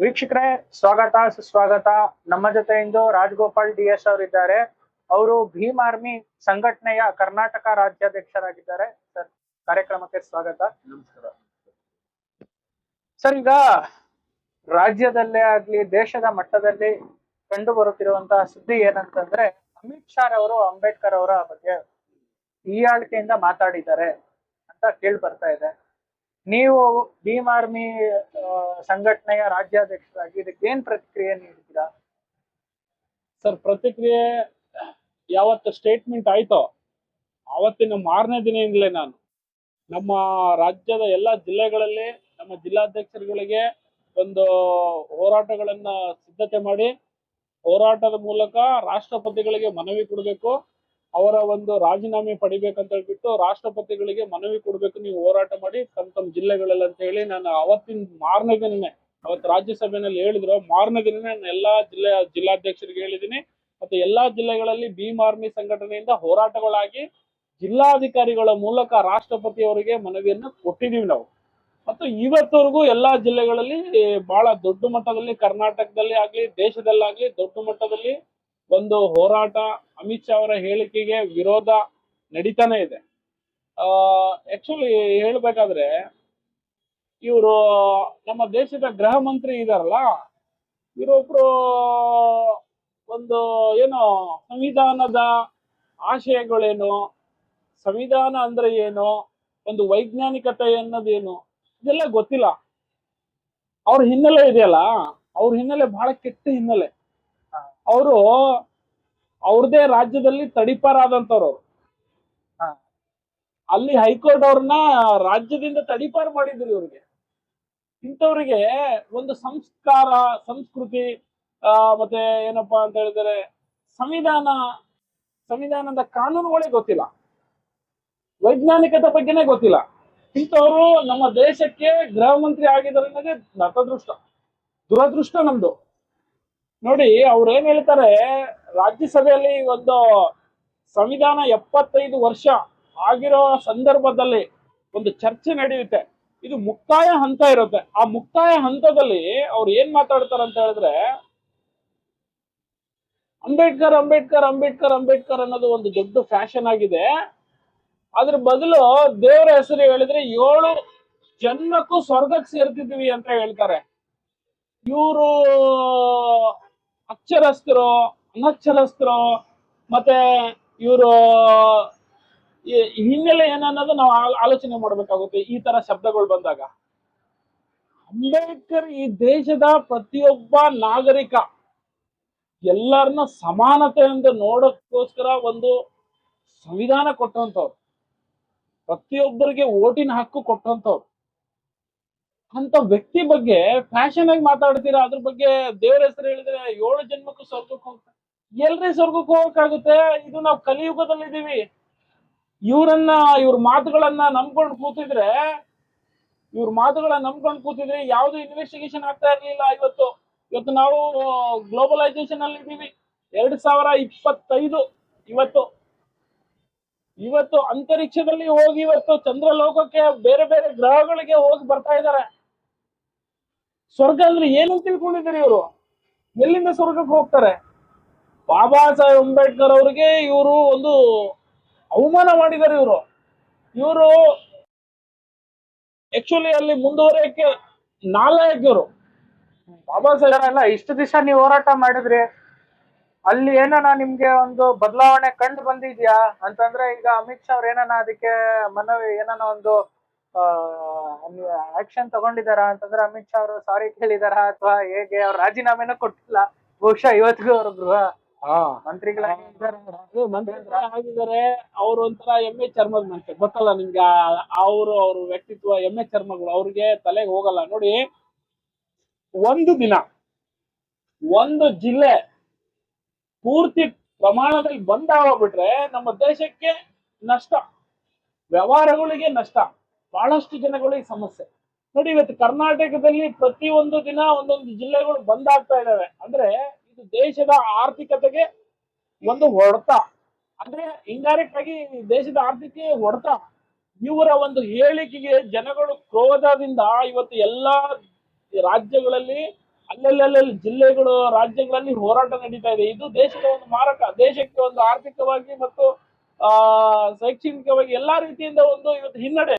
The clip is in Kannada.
ವೀಕ್ಷಕರೇ ಸ್ವಾಗತ ಸುಸ್ವಾಗತ. ನಮ್ಮ ಜೊತೆ ಇಂದು ರಾಜಗೋಪಾಲ್ ಡಿ ಎಸ್ ಅವರಿದ್ದಾರೆ. ಅವರು ಭೀಮ್ ಆರ್ಮಿ ಸಂಘಟನೆಯ ಕರ್ನಾಟಕ ರಾಜ್ಯಾಧ್ಯಕ್ಷರಾಗಿದ್ದಾರೆ. ಸರ್ ಕಾರ್ಯಕ್ರಮಕ್ಕೆ ಸ್ವಾಗತ. ನಮಸ್ಕಾರ. ಸರ್ ಈಗ ರಾಜ್ಯದಲ್ಲೇ ಆಗ್ಲಿ ದೇಶದ ಮಟ್ಟದಲ್ಲಿ ಕಂಡು ಬರುತ್ತಿರುವಂತಹ ಸುದ್ದಿ ಏನಂತಂದ್ರೆ ಅಮಿತ್ ಶಾ ಅವರು ಅಂಬೇಡ್ಕರ್ ಅವರ ಬಗ್ಗೆ ಈ ಆಳ್ಕೆಯಿಂದ ಮಾತಾಡಿದ್ದಾರೆ ಅಂತ ಕೇಳಿ ಬರ್ತಾ ಇದೆ. ನೀವು ಭೀಮ್ ಆರ್ಮಿ ಸಂಘಟನೆಯ ರಾಜ್ಯಾಧ್ಯಕ್ಷರಾಗಿ ಇದಕ್ಕೆ ಏನ್ ಪ್ರತಿಕ್ರಿಯೆ ನೀಡಿದ್ರಾ ಸರ್, ಪ್ರತಿಕ್ರಿಯೆ ಯಾವತ್ತು ಸ್ಟೇಟ್ಮೆಂಟ್ ಆಯ್ತೋ, ಆವತ್ತಿನ ಮಾರನೇ ದಿನದಿಂದಲೇ ನಾನು ನಮ್ಮ ರಾಜ್ಯದ ಎಲ್ಲ ಜಿಲ್ಲೆಗಳಲ್ಲಿ ನಮ್ಮ ಜಿಲ್ಲಾಧ್ಯಕ್ಷರುಗಳಿಗೆ ಒಂದು ಹೋರಾಟಗಳನ್ನ ಸಿದ್ಧತೆ ಮಾಡಿ, ಹೋರಾಟದ ಮೂಲಕ ರಾಷ್ಟ್ರಪತಿಗಳಿಗೆ ಮನವಿ ಕೊಡಬೇಕು. ಅವರ ಒಂದು ರಾಜೀನಾಮೆ ಪಡಿಬೇಕಂತ ಹೇಳ್ಬಿಟ್ಟು ರಾಷ್ಟ್ರಪತಿಗಳಿಗೆ ಮನವಿ ಕೊಡ್ಬೇಕು, ನೀವು ಹೋರಾಟ ಮಾಡಿ ತಮ್ಮ ತಮ್ಮ ಜಿಲ್ಲೆಗಳಲ್ಲಿ ಅಂತ ಹೇಳಿ ನಾನು ಅವತ್ತಿನ ಮಾರನೇ ದಿನನೇ, ಅವತ್ತು ರಾಜ್ಯಸಭೆಯಲ್ಲಿ ಹೇಳಿದ್ರು. ಮಾರನೇ ದಿನ ನಾನು ಎಲ್ಲಾ ಜಿಲ್ಲೆ, ಜಿಲ್ಲಾಧ್ಯಕ್ಷರಿಗೆ ಹೇಳಿದ್ದೀನಿ. ಮತ್ತೆ ಎಲ್ಲಾ ಜಿಲ್ಲೆಗಳಲ್ಲಿ ಭೀಮ್ ಆರ್ಮಿ ಸಂಘಟನೆಯಿಂದ ಹೋರಾಟಗಳಾಗಿ ಜಿಲ್ಲಾಧಿಕಾರಿಗಳ ಮೂಲಕ ರಾಷ್ಟ್ರಪತಿ ಅವರಿಗೆ ಮನವಿಯನ್ನು ಕೊಟ್ಟಿದೀವಿ ನಾವು. ಮತ್ತು ಇವತ್ತವರೆಗೂ ಎಲ್ಲಾ ಜಿಲ್ಲೆಗಳಲ್ಲಿ ಬಹಳ ದೊಡ್ಡ ಮಟ್ಟದಲ್ಲಿ, ಕರ್ನಾಟಕದಲ್ಲಿ ಆಗ್ಲಿ, ದೇಶದಲ್ಲಾಗ್ಲಿ ದೊಡ್ಡ ಮಟ್ಟದಲ್ಲಿ ಒಂದು ಹೋರಾಟ ಅಮಿತ್ ಶಾ ಅವರ ಹೇಳಿಕೆಗೆ ವಿರೋಧ ನಡೀತಾನೆ ಇದೆ. ಆಕ್ಚುಲಿ ಹೇಳ್ಬೇಕಾದ್ರೆ ಇವರು, ನಮ್ಮ ದೇಶದ ಗೃಹ ಮಂತ್ರಿ ಇದಾರಲ್ಲ, ಇವರೊಬ್ರು ಒಂದು ಏನು ಸಂವಿಧಾನದ ಆಶಯಗಳೇನು, ಸಂವಿಧಾನ ಅಂದ್ರೆ ಏನು, ಒಂದು ವೈಜ್ಞಾನಿಕತೆ ಅನ್ನೋದೇನು ಇದೆಲ್ಲ ಗೊತ್ತಿಲ್ಲ. ಅವ್ರ ಹಿನ್ನೆಲೆ ಇದೆಯಲ್ಲ, ಅವ್ರ ಹಿನ್ನೆಲೆ ಬಹಳ ಕೆಟ್ಟ ಹಿನ್ನೆಲೆ. ಅವರು ಅವ್ರದೇ ರಾಜ್ಯದಲ್ಲಿ ತಡಿಪಾರಾದಂತವ್ರು ಅವ್ರು. ಹಾ. ಅಲ್ಲಿ ಹೈಕೋರ್ಟ್ ಅವ್ರನ್ನ ರಾಜ್ಯದಿಂದ ತಡಿಪಾರ್ ಮಾಡಿದ್ರು ಇವ್ರಿಗೆ. ಇಂಥವ್ರಿಗೆ ಒಂದು ಸಂಸ್ಕಾರ ಸಂಸ್ಕೃತಿ ಆ, ಮತ್ತೆ ಏನಪ್ಪಾ ಅಂತ ಹೇಳಿದ್ರೆ ಸಂವಿಧಾನ ಸಂವಿಧಾನದ ಕಾನೂನುಗಳೇ ಗೊತ್ತಿಲ್ಲ. ವೈಜ್ಞಾನಿಕತೆ ಬಗ್ಗೆನೇ ಗೊತ್ತಿಲ್ಲ. ಇಂಥವ್ರು ನಮ್ಮ ದೇಶಕ್ಕೆ ಗೃಹ ಮಂತ್ರಿ ಆಗಿದ್ದಾರೆ ಅನ್ನೋದೇ ನತದೃಷ್ಟ ದುರದೃಷ್ಟ ನಮ್ದು. ನೋಡಿ, ಅವ್ರು ಏನ್ ಹೇಳ್ತಾರೆ, ರಾಜ್ಯಸಭೆಯಲ್ಲಿ ಒಂದು ಸಂವಿಧಾನ ಎಪ್ಪತ್ತೈದು ವರ್ಷ ಆಗಿರೋ ಸಂದರ್ಭದಲ್ಲಿ ಒಂದು ಚರ್ಚೆ ನಡೆಯುತ್ತೆ. ಇದು ಮುಕ್ತಾಯ ಹಂತ ಇರುತ್ತೆ. ಆ ಮುಕ್ತಾಯ ಹಂತದಲ್ಲಿ ಅವ್ರು ಏನ್ ಮಾತಾಡ್ತಾರೆ ಅಂತ ಹೇಳಿದ್ರೆ, ಅಂಬೇಡ್ಕರ್ ಅಂಬೇಡ್ಕರ್ ಅಂಬೇಡ್ಕರ್ ಅಂಬೇಡ್ಕರ್ ಅನ್ನೋದು ಒಂದು ದೊಡ್ಡ ಫ್ಯಾಷನ್ ಆಗಿದೆ. ಅದ್ರ ಬದಲು ದೇವರ ಹೆಸರು ಹೇಳಿದ್ರೆ ಏಳು ಜನ್ಮಕ್ಕೂ ಸ್ವರ್ಗಕ್ಕೆ ಸೇರ್ತಿದ್ವಿ ಅಂತ ಹೇಳ್ತಾರೆ. ಇವರು ಅಕ್ಷರಸ್ಥರು, ಅನಕ್ಷರಸ್ಥರು, ಮತ್ತೆ ಇವರು ಹಿನ್ನೆಲೆ ಏನನ್ನೋದು ನಾವು ಆಲೋಚನೆ ಮಾಡ್ಬೇಕಾಗುತ್ತೆ, ಈ ತರ ಶಬ್ದಗಳು ಬಂದಾಗ. ಅಂಬೇಡ್ಕರ್ ಈ ದೇಶದ ಪ್ರತಿಯೊಬ್ಬ ನಾಗರಿಕ ಎಲ್ಲರನ್ನ ಸಮಾನತೆಯಿಂದ ನೋಡೋಕ್ಕೋಸ್ಕರ ಒಂದು ಸಂವಿಧಾನ ಕೊಟ್ಟಂತವ್ರು. ಪ್ರತಿಯೊಬ್ಬರಿಗೆ ಓಟಿನ ಹಕ್ಕು ಕೊಟ್ಟಂತವ್ರು. ಅಂತ ವ್ಯಕ್ತಿ ಬಗ್ಗೆ ಫ್ಯಾಷನ್ ಆಗಿ ಮಾತಾಡ್ತೀರಾ? ಅದ್ರ ಬಗ್ಗೆ ದೇವರ ಹೆಸರು ಹೇಳಿದ್ರೆ ಏಳು ಜನ್ಮಕ್ಕೂ ಸ್ವರ್ಗಕ್ಕೆ ಹೋಗ್ತಾರೆ ಎಲ್ರಿ ಸ್ವರ್ಗಕ್ಕೆ ಹೋಗಕ್ಕಾಗುತ್ತೆ? ಇದು ನಾವು ಕಲಿಯುಗದಲ್ಲಿ ಇದೀವಿ. ಇವ್ರನ್ನ, ಇವ್ರ ಮಾತುಗಳನ್ನ ನಂಬ್ಕೊಂಡು ಕೂತಿದ್ರೆ, ಇವ್ರ ಮಾತುಗಳನ್ನ ನಂಬ್ಕೊಂಡು ಕೂತಿದ್ರೆ ಯಾವ್ದು ಇನ್ವೆಸ್ಟಿಗೇಷನ್ ಆಗ್ತಾ ಇರ್ಲಿಲ್ಲ ಇವತ್ತು. ಇವತ್ತು ನಾವು ಗ್ಲೋಬಲೈಸೇಷನ್ ಅಲ್ಲಿ ಇದೀವಿ. ಎರಡ್ ಸಾವಿರ ಇಪ್ಪತ್ತೈದು ಇವತ್ತು. ಇವತ್ತು ಅಂತರಿಕ್ಷದಲ್ಲಿ ಹೋಗಿ ಇವತ್ತು ಚಂದ್ರಲೋಕಕ್ಕೆ ಬೇರೆ ಬೇರೆ ಗ್ರಹಗಳಿಗೆ ಹೋಗಿ ಬರ್ತಾ ಇದ್ದಾರೆ. ಸ್ವರ್ಗ ಅಂದ್ರೆ ಏನು ತಿಳ್ಕೊಂಡಿದ್ದಾರೆ ಇವರು? ಎಲ್ಲಿಂದ ಸ್ವರ್ಗಕ್ಕೆ ಹೋಗ್ತಾರೆ? ಬಾಬಾ ಸಾಹೇಬ್ ಅಂಬೇಡ್ಕರ್ ಅವರಿಗೆ ಇವರು ಒಂದು ಅವಮಾನ ಮಾಡಿದ್ದಾರೆ ಇವರು. ಇವರು ಆಕ್ಚುಲಿ ಅಲ್ಲಿ ಮುಂದುವರಿಯಕ್ಕೆ ನಾಲಾಯಕ್ ಇವರು ಬಾಬಾ ಸಾಹೇಬ್ ಎಲ್ಲ ಇಷ್ಟು ದಿವಸ ನೀವು ಹೋರಾಟ ಮಾಡಿದ್ರಿ ಅಲ್ಲಿ ಏನನ ನಿಮ್ಗೆ ಒಂದು ಬದಲಾವಣೆ ಕಂಡು ಬಂದಿದ್ಯಾ? ಅಂತಂದ್ರೆ ಈಗ ಅಮಿತ್ ಶಾ ಅವ್ರ ಏನನ ಅದಕ್ಕೆ ಮನವಿ ಏನನ ಒಂದು ಆಕ್ಷನ್ ತಗೊಂಡಿದಾರ ಅಂತಂದ್ರೆ ಅಮಿತ್ ಶಾ ಅವರು ಸಾರಿ ಕೇಳಿದಾರ ಅಥವಾ ಹೇಗೆ ಅವ್ರ ರಾಜೀನಾಮೆನೂ ಕೊಟ್ಟಿಲ್ಲ. ಬಹುಶಃ ಇವತ್ತಿಗೂ ಅವ್ರ ಗೃಹ. ಮಂತ್ರಿಗಳಾಗಿ ಇದ್ದಾರೆ. ಅದು ಮಂತ್ರಿ ಆಗಿದ್ದಾರೆ. ಅವ್ರು ಒಂಥರ ಎಮ್ಮೆ ಚರ್ಮದ ಮನುಷ್ಯ. ಗೊತ್ತಲ್ಲ ನಿಮ್ಗೆ ಅವರು ಅವ್ರ ವ್ಯಕ್ತಿತ್ವ ಎಮ್ಮೆ ಚರ್ಮಗಳು. ಅವ್ರಿಗೆ ತಲೆಗೆ ಹೋಗಲ್ಲ. ನೋಡಿ ಒಂದು ದಿನ ಒಂದು ಜಿಲ್ಲೆ ಪೂರ್ತಿ ಪ್ರಮಾಣದಲ್ಲಿ ಬಂದ್ ಬಿಟ್ರೆ ನಮ್ಮ ದೇಶಕ್ಕೆ ನಷ್ಟ. ವ್ಯವಹಾರಗಳಿಗೆ ನಷ್ಟ. ಬಹಳಷ್ಟು ಜನಗಳಿಗೆ ಸಮಸ್ಯೆ. ನೋಡಿ, ಇವತ್ತು ಕರ್ನಾಟಕದಲ್ಲಿ ಪ್ರತಿ ಒಂದು ದಿನ ಒಂದೊಂದು ಜಿಲ್ಲೆಗಳು ಬಂದ್ ಆಗ್ತಾ ಇದಾವೆ. ಅಂದ್ರೆ ಇದು ದೇಶದ ಆರ್ಥಿಕತೆಗೆ ಒಂದು ಹೊಡೆತ. ಅಂದ್ರೆ ಇಂಡೈರೆಕ್ಟ್ ಆಗಿ ದೇಶದ ಆರ್ಥಿಕ ಹೊಡೆತ. ಇವರ ಒಂದು ಹೇಳಿಕೆಗೆ ಜನಗಳು ಕ್ರೋಧದಿಂದ ಇವತ್ತು ಎಲ್ಲಾ ರಾಜ್ಯಗಳಲ್ಲಿ, ಅಲ್ಲೆಲ್ಲಲ್ಲಿ ಜಿಲ್ಲೆಗಳು, ರಾಜ್ಯಗಳಲ್ಲಿ ಹೋರಾಟ ನಡೀತಾ ಇದೆ. ಇದು ದೇಶದ ಒಂದು ಮಾರಕ. ದೇಶಕ್ಕೆ ಒಂದು ಆರ್ಥಿಕವಾಗಿ ಮತ್ತು, ಆ, ಶೈಕ್ಷಣಿಕವಾಗಿ ಎಲ್ಲಾ ರೀತಿಯಿಂದ ಒಂದು ಇವತ್ತು ಹಿನ್ನಡೆ.